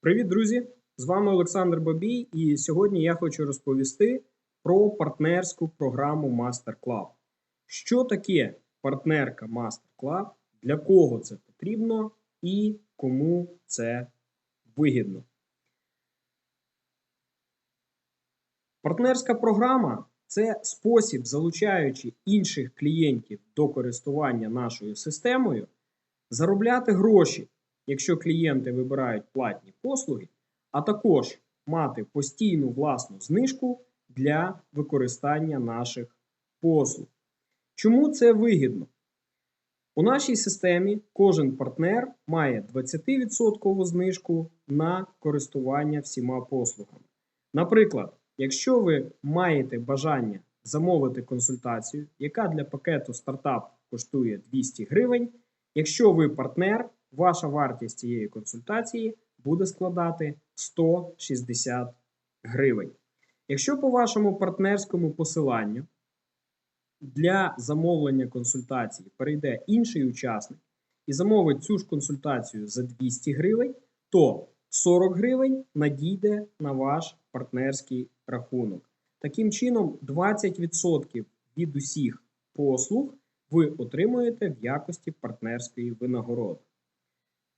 Привіт, друзі! З вами Олександр Бабій, і сьогодні я хочу розповісти про партнерську програму Master Club. Що таке партнерка Master Club, для кого це потрібно і кому це вигідно. Партнерська програма це спосіб, залучаючи інших клієнтів до користування нашою системою, заробляти гроші якщо клієнти вибирають платні послуги, а також мати постійну власну знижку для використання наших послуг. Чому це вигідно? У нашій системі кожен партнер має 20% знижку на користування всіма послугами. Наприклад, якщо ви маєте бажання замовити консультацію, яка для пакету стартап коштує 200 гривень, якщо ви партнер, ваша вартість цієї консультації буде складати 160 гривень. Якщо по вашому партнерському посиланню для замовлення консультації перейде інший учасник і замовить цю ж консультацію за 200 гривень, то 40 гривень надійде на ваш партнерський рахунок. Таким чином, 20% від усіх послуг ви отримуєте в якості партнерської винагороди.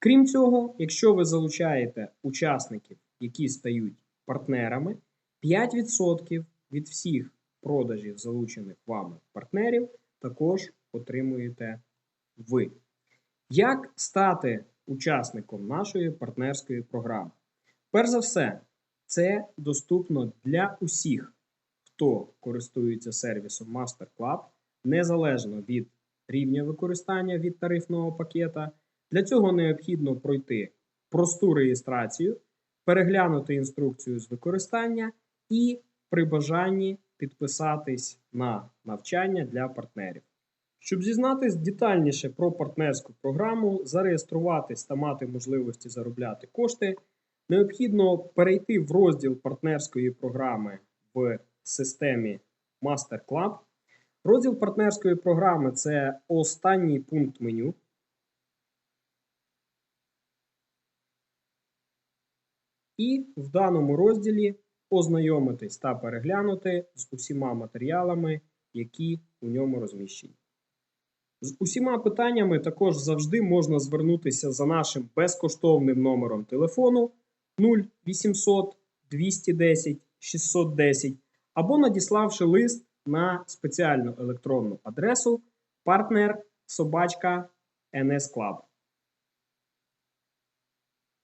Крім цього, якщо ви залучаєте учасників, які стають партнерами, 5% від всіх продажів залучених вами партнерів також отримуєте ви. Як стати учасником нашої партнерської програми? Перш за все, це доступно для усіх, хто користується сервісом Master Club, незалежно від рівня використання від тарифного пакета. Для цього необхідно пройти просту реєстрацію, переглянути інструкцію з використання і при бажанні підписатись на навчання для партнерів. Щоб дізнатись детальніше про партнерську програму, зареєструватись та мати можливості заробляти кошти, необхідно перейти в розділ партнерської програми в системі Master Club. Розділ партнерської програми це останній пункт меню. І в даному розділі ознайомитись та переглянути з усіма матеріалами, які у ньому розміщені. З усіма питаннями також завжди можна звернутися за нашим безкоштовним номером телефону 0800 210 610 або надіславши лист на спеціальну електронну адресу партнер собачка NS Club.